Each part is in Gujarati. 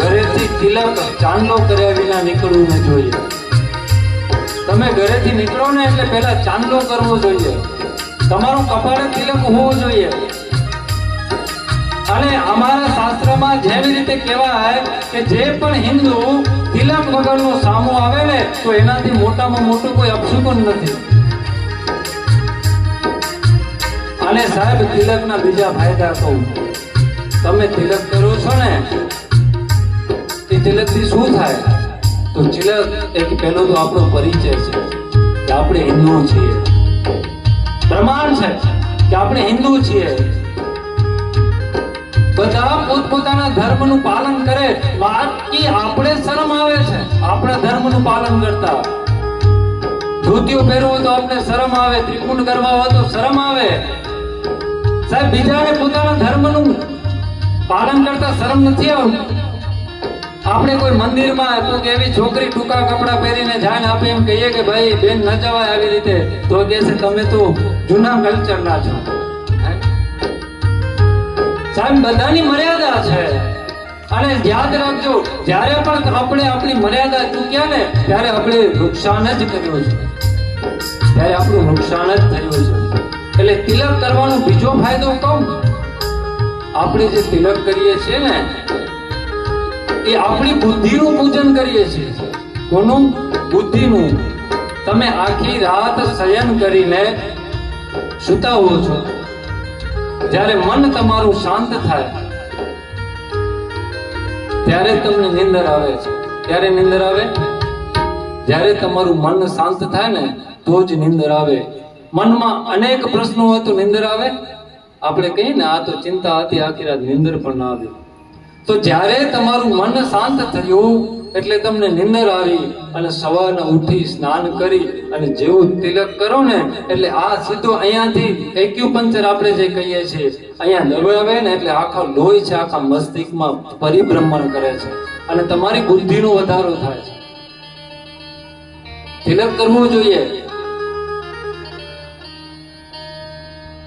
ઘરેથી તિલક ચાંદલો કર્યા વિના નીકળવું ન જોઈએ. તમે ઘરેથી નીકળો ને એટલે પહેલા ચાંદલો કરવો જોઈએ. તમારું કપાળે તિલક હોવું જોઈએ. અને અમારા શાસ્ત્રમાં જેવી રીતે કહેવાય કે જે પણ હિન્દુ તિલક વગરનો સામો આવે ને, તો એનાથી મોટામાં મોટું કોઈ અપશુકન નથી. અને સાહેબ, તિલકના બીજા ફાયદા કહું. તમે તિલક કરો છો ને એ તિલકથી શું થાય? તો તિલક એક પહેલો તો આપણો પરિચય છે કે આપણે હિન્દુ છીએ. પ્રમાણ છે કે આપણે હિન્દુ છીએ. બધા પોતપોતાના ધર્મનું પાલન કરે બાકી આપણે શરમ આવે છે, આપણા ધર્મનું પાલન કરતા. ધોતીઓ પહેરવું તો આપણે શરમ આવે, ત્રિકુંડ કરવા હોય તો શરમ આવે. સાહેબ, બીજાને પોતાના ધર્મનું પાલન કરતા શરમ નથી આવતી. આપણે કોઈ મંદિરમાં કોઈક એવી છોકરી ટૂંકા કપડા પહેરીને જાણ આપે એમ કહીએ કે ભાઈ, બેન ન જવાય આવી રીતે, તો કે છે તમે તો જૂના કલ્ચરના છો. સાહેબ, બધાની મર્યાદા છે. અને યાદ રાખજો, જ્યારે પણ આપણે આપણી મર્યાદા ચૂક્યા ને, ત્યારે આપણે નુકસાન જ કર્યું છે. ત્યારે આપણું નુકસાન જ થયું છે. એટલે તિલક કરવાનો બીજો ફાયદો કહું આપણે જે તિલક કરીએ છીએ ને એ આપણી બુદ્ધિનું પૂજન કરીએ છીએ. કોનું? બુદ્ધિનું. તમે આખી રાત શયન કરીને સુતા હો છો. જ્યારે મન તમારું શાંત થાય, ત્યારે તમને નિંદર આવે છે. ત્યારે નિંદર આવે? જ્યારે તમારું મન શાંત થાય ને, તો જ નિંદર આવે. મનમાં અનેક પ્રશ્નો હોય તો નિંદર આવે? આપણે કહીએ ને, આ તો ચિંતા હતી, આખી રાત નિંદર પણ ના આવી. તો જ્યારે તમારું મન શાંત થયું, એટલે તમને નિંદર આવી અને સવારના ઉઠી સ્નાન કરી અને જેવું તિલક કરો ને, એટલે આ સીધો અહીંયાથી એક્યુપંચર આપણે જે કહીએ છીએ, અહીંયા દબાવે ને, એટલે આખા લોહી છે, આખા મસ્તિષ્કમાં પરિભ્રમણ કરે છે. અને તમારી બુદ્ધિનો વધારો થાય છે. તિલક કરવું જોઈએ.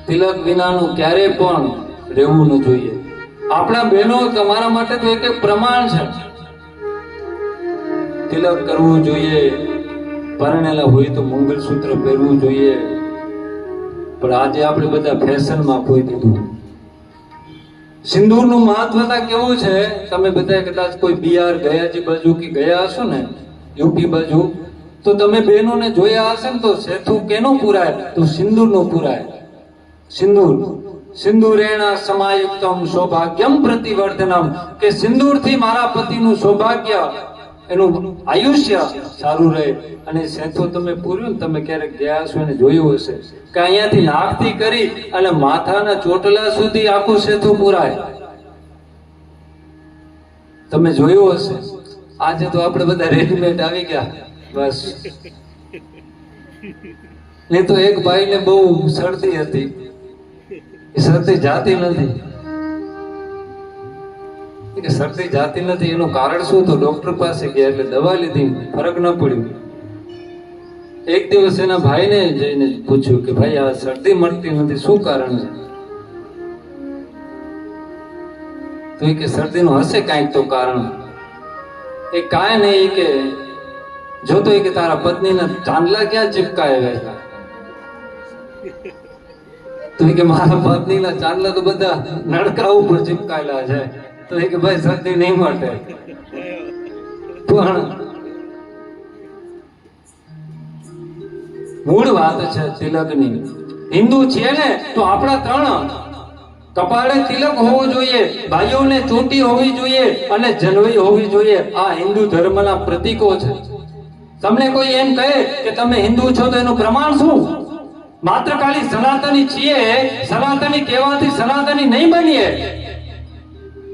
તિલક વિનાનું ક્યારે પણ રહેવું ન જોઈએ. આપણા બહેનો તમારા માટે તો એક પ્રમાણ છે. તિલક કરવું જોઈએ, પરણેલા હોય તો મંગળસૂત્ર પહેરવું જોઈએ. પણ આજે આપણે બધા ફેશનમાં ખોઈ દીધું સિંદૂરનું મહત્વતા કેવું છે? તમે બધા કદાચ કોઈ બિહાર ગયા જે બાજુ કે ગયા હશો ને, યુપી બાજુ, તો તમે બહેનોને જોયા હશે ને તો સેથું કેનું પુરાય? તો સિંદૂરનું પુરાય. સિંદૂર. સિંદૂરેણ સમાયુક્તમ સૌભાગ્યમ પ્રતિવર્ધનમ કે સિંદૂરથી મારા પતિનું સૌભાગ્ય એનું આયુષ્ય સારું રહે. અને સેથો તમે પૂર્યું તમે ક્યારેક ગયા છો અને જોયું હશે કે અહીંયાથી નાકથી કરી અને માથાના ચોટલા સુધી આખું સેથું પૂરાય તમે જોયું હશે? આજે તો આપણે બધા રેડીમેડ આવી ગયા. બસ. ને તો એક ભાઈને બહુ શરદી હતી. એ શરદી જાતી નથી. એ સરતી જાતી નથી. એનું કારણ શું? તો ડોક્ટર પાસે ગયા એટલે દવા લીધી. ફરક ન પડ્યું. એક દિવસ એના ભાઈને જઈને પૂછ્યું કે, ભાઈ, આ શરદી મળતી નથી. શું કારણ છે? તો એ કે, શરદીનું હશે કાંઈક તો કારણ. એ કાંઈ નહીં કે જોતો એ કે તારા પત્નીના ચાંદલા ક્યાં ચિપકાયેલા તો કે મારા પત્નીના ચાંદલા તો બધા નડકા ઉપર ચિપકાયેલા છે. તો કે ભાઈ શક્તિ નહીં મળે પણ મૂળ વાત છે તિલકની. હિન્દુ છે ને તો આપણા ત્રણ કપાળે તિલક હોવું જોઈએ, ભાઈઓને ચૂંટી હોવી જોઈએ અને જનવી હોવી જોઈએ. આ હિન્દુ ધર્મના પ્રતીકો છે. તમને કોઈ એમ કહે કે તમે હિન્દુ છો તો એનું પ્રમાણ શું? માત્ર ખાલી સનાતની છીએ, સનાતની કહેવાથી સનાતની નહીં બનીએ.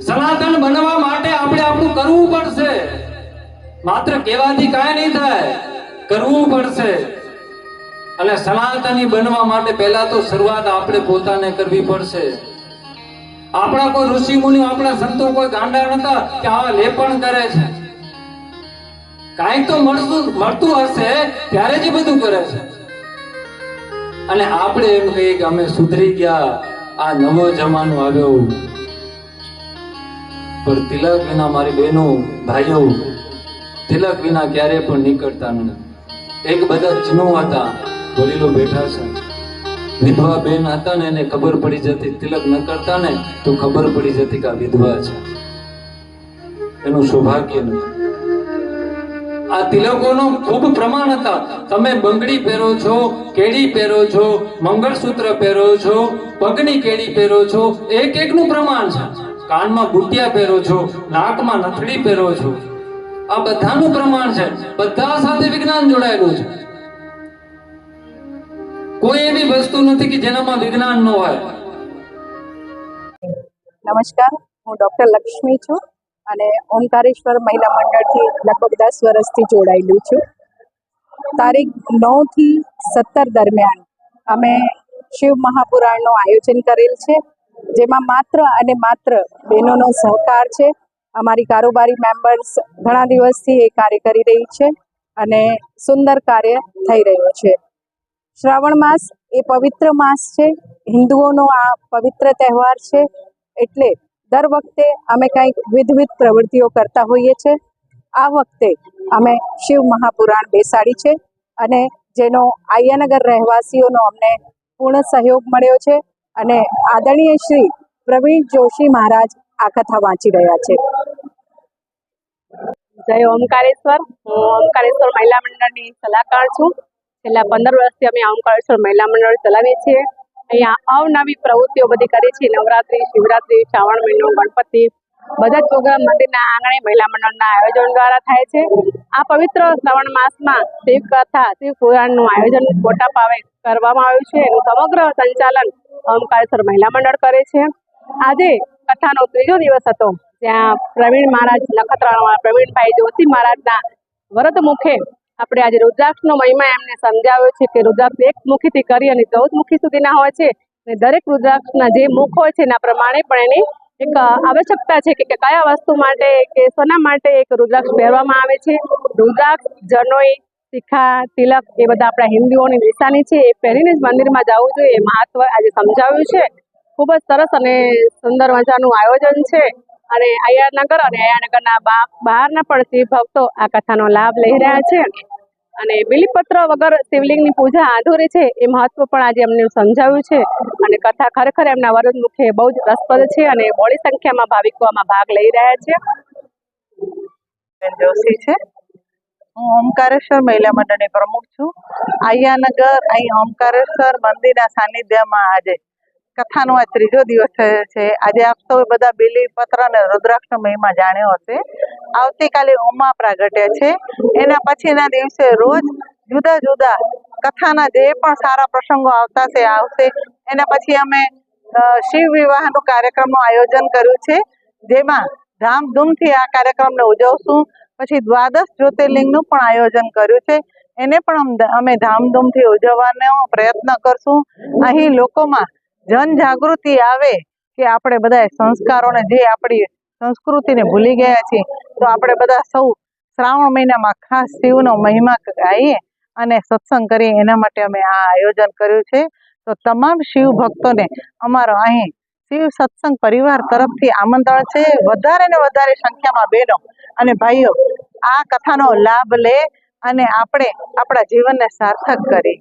સનાતન બનવા માટે આપણે આપણું કરવું પડશે. માત્ર કહેવાથી કાંઈ નહીં થાય, કરવું પડશે. અને સનાતની બનવા માટે પહેલા તો શરૂઆત આપણે પોતાને કરવી પડશે. આપણા કોઈ ઋષિ મુનિ આપણા સંતો કોઈ ગાંડા નતા કે આવા લેપણ કરે છે. કાંઈક તો મળતું મળતું હશે, ત્યારે જ બધું કરે છે. અને આપણે એમ કહીએ કે અમે સુધરી ગયા આ નવો જમાનો આવ્યો. પણ તિલક વિના મારી બહેનો, ભાઈઓ, તિલક વિના ક્યારે પણ નીકળતા નહીં એક બધા જૂનો હતા, વડીલો બેઠા છે. વિધવા બેન હતા ને એને ખબર પડી જતી, તિલક ન કરતા ને તો ખબર પડી જતી કે આ વિધવા છે. એનું સૌભાગ્ય નથી. આ તિલકોનો ખૂબ પ્રમાણ હતા. તમે બંગડી પહેરો છો, કેડી પહેરો છો, મંગળસૂત્ર પહેરો છો, પગની કેડી પહેરો છો, એક એકનું પ્રમાણ છે. કાનમાં બુટિયા પહેરો છો, નાકમાં નથડી પહેરો છો. આ બધાનું પ્રમાણ છે. બધા સાથે વિજ્ઞાન જોડાયેલું છે. કોઈ એવી વસ્તુ નથી કે જેનામાં વિજ્ઞાન ન હોય. નમસ્કાર, હું ડોક્ટર લક્ષ્મી છું. અને ઓમકારેશ્વર મહિલા મંડળથી લગભગ દસ વર્ષથી જોડાયેલું છું. તારીખ નવથી સત્તર દરમિયાન અમે શિવ મહાપુરાણનું આયોજન કરેલ છે, જેમાં માત્ર અને માત્ર બહેનોનો સહકાર છે. અમારી કારોબારી મેમ્બર્સ ઘણા દિવસથી એ કાર્ય કરી રહી છે અને સુંદર કાર્ય થઈ રહ્યું છે. શ્રાવણ માસ એ પવિત્ર માસ છે. હિન્દુઓનો આ પવિત્ર તહેવાર છે એટલે દર વખતે અમે કંઈક વિધવિધ પ્રવૃત્તિઓ કરતા હોઈએ છીએ આ વખતે અમે શિવ મહાપુરાણ બેસાડી છે અને જેનો આયાનગર રહેવાસીઓનો અમને પૂર્ણ સહયોગ મળ્યો છે અને આદરણીય શ્રી પ્રવીણ જોશી મહારાજ આ કથા વાંચી રહ્યા છે. જય ઓમકારેશ્વર. હું ઓમકારેશ્વર મહિલા મંડળની સલાહકાર છું. છેલ્લા પંદર વર્ષથી અમે ઓમકારેશ્વર મહિલા મંડળ ચલાવીએ છીએ. અહીંયા અવનવી પ્રવૃત્તિઓ બધી કરી છે. નવરાત્રી, શિવરાત્રી, શ્રાવણ મહિનો, ગણપતિ, બધા જ પ્રોગ્રામ મંદિરના આંગણે મહિલા મંડળના આયોજન દ્વારા થાય છે. આ પવિત્ર શ્રાવણ માસમાં શિવ કથા શિવ પુરાણનું આયોજન મોટા પાવે કરવામાં આવ્યું છે. એનું સમગ્ર સંચાલન ઓમકારેશ્વર મહિલા મંડળ કરે છે. આજે કથાનો ત્રીજો દિવસ હતો. ત્યાં પ્રવીણ મહારાજ નખત્રાણા પ્રવીણભાઈ જોશી મહારાજના વરદ મુખે આપણે આજે રુદ્રાક્ષનો મહિમા એમને સમજાવ્યો છે કે રુદ્રાક્ષ એક મુખીથી કરી અને ચૌદ મુખી સુધીના હોય છે. અને દરેક રુદ્રાક્ષના જે મુખ હોય છે એના પ્રમાણે પણ એની એક આવશ્યકતા છે કે કયા વસ્તુ માટે, કે સોના માટે એક રુદ્રાક્ષ પહેરવામાં આવે છે. રુદ્રાક્ષ, જનોઈ શિખા તિલક એ બધા આપણા હિન્દુઓની નિશાની છે. એ પહેરીને જ મંદિરમાં જવું જોઈએ એ મહત્વ આજે સમજાવ્યું છે. ખૂબ જ સરસ અને સુંદર મજાનું આયોજન છે. અને આયાનગર અને અયાનગરના બહારના પણ શિવ ભક્તો આ કથાનો લાભ લઈ રહ્યા છે. અને બિલીપત્ર વગર શિવલિંગની પૂજા અધૂરી છે, એ મહત્વ પણ આજે અમને સમજાવ્યું છે. અને કથા ખરેખર એમના વરદ મુખે બહુ જ રસપ્રદ છે અને મોડી સંખ્યામાં ભાવિકો આમાં ભાગ લઈ રહ્યા છે. જોશી છે. હું ઓમકારેશ્વર મહિલા મંડળની પ્રમુખ છું. આયાનગર, અહીં ઓમકારેશ્વર મંદિરના સાનિધ્યમાં આજે કથાનો આ ત્રીજો દિવસ થયો છે. આજે આપ સૌ બધા બિલીપત્ર અને રુદ્રાક્ષનો મહિમા જાણ્યો હશે. આવતીકાલે ઉમા પ્રાગટ્ય છે. એના પછીના દિવસે રોજ જુદા જુદા કથાના જે પણ સારા પ્રસંગો આવતા છે, આવશે. એના પછી અમે શિવ વિવાહનું કાર્યક્રમનું આયોજન કર્યું છે. જેમાં ધામધૂમથી આ કાર્યક્રમને ઉજવશું. પછી દ્વાદશ જ્યોતિર્લિંગનું પણ આયોજન કર્યું છે. એને પણ અમે ધામધૂમથી ઉજવવાનો પ્રયત્ન કરશું. અહીં લોકોમાં જનજાગૃતિ આવે કે આપણે બધા સંસ્કારોને જે આપણી સંસ્કૃતિને ભૂલી ગયા છીએ, તો આપણે બધા સૌ શ્રાવણ મહિનામાં ખાસ શિવનો મહિમા ગાઈએ અને સત્સંગ કરીએ. એના માટે અમે આ આયોજન કર્યું છે. તો તમામ શિવ ભક્તોને અમારો અહીં શિવ સત્સંગ પરિવાર તરફથી આમંત્રણ છે. વધારે ને વધારે સંખ્યામાં બહેનો અને ભાઈઓ આ કથાનો લાભ લે અને આપણે આપણા જીવનને સાર્થક કરીએ.